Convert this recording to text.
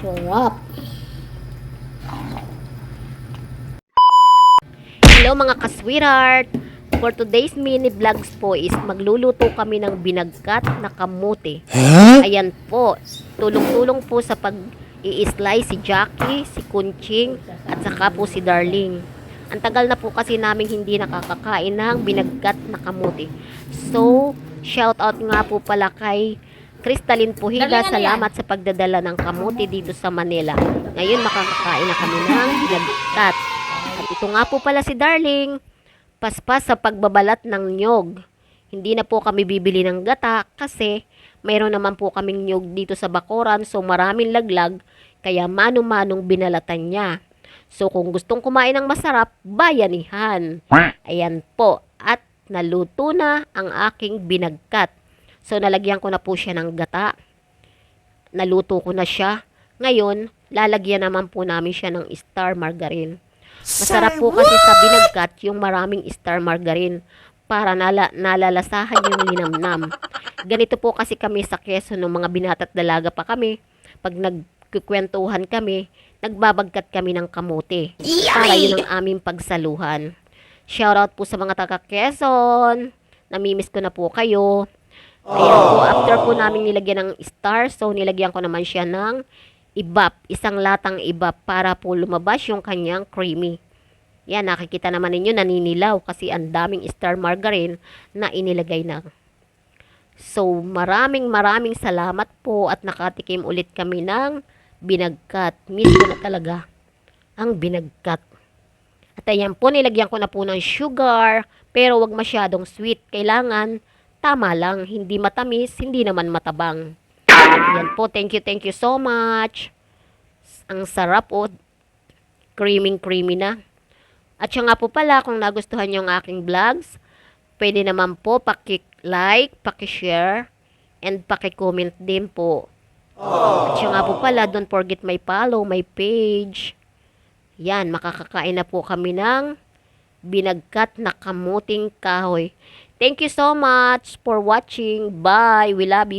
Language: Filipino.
Sarap. Hello mga ka-sweetheart! For today's mini vlogs po is magluluto kami ng binagkat na kamote. Ayan po, tulong-tulong po sa pag i-slice si Jackie, si Kunching, at saka po si Darling. Ang tagal na po kasi namin hindi nakakakain ng binagkat na kamote. So, shout out nga po pala kay Crystalline Puhida. Salamat sa pagdadala ng kamote dito sa Manila. Ngayon makakakain na kami ng binagkat. At ito nga po pala si Darling. Paspas sa pagbabalat ng nyog. Hindi na po kami bibili ng gata kasi mayroon naman po kaming nyog dito sa Bacoran so maraming laglag kaya mano-manong binalatan niya. So kung gustong kumain ng masarap, bayanihan. Ayan po. At naluto na ang aking binagkat. So nalagyan ko na po siya ng gata. Naluto ko na siya. Ngayon, lalagyan naman po namin siya ng star margarine. Masarap po kasi sa binagkat yung maraming star margarine para nala, nalalasahan yung linamnam. Ganito po kasi kami sa Quezon nung mga binatat dalaga pa kami. Pag nagkukwentuhan kami, nagbabagkat kami ng kamote. Para yun ang aming pagsaluhan. Shoutout po sa mga taga Quezon. Namimiss ko na po kayo. Ayan po, after po namin nilagyan ng star, so nilagyan ko naman siya ng ibap, isang latang ibap para po lumabas yung kanyang creamy. Yan, nakikita naman ninyo, naninilaw kasi ang daming star margarine na inilagay na. So, maraming maraming salamat po at nakatikim ulit kami ng binagkat. Miss ko na talaga ang binagkat. At ayan po, nilagyan ko na po ng sugar, pero wag masyadong sweet. Kailangan tama lang, hindi matamis, hindi naman matabang. Yan po, thank you, thank you so much. Ang sarap o, creaming creamy na. At siya nga po pala, kung nagustuhan niyo ang aking vlogs, pwede naman po paki-like, paki-share, and paki-comment din po. At siya nga po pala, don't forget my follow, my page. Yan, makakakain na po kami ng binagkat na kamuting kahoy. Thank you so much for watching. Bye. We love you.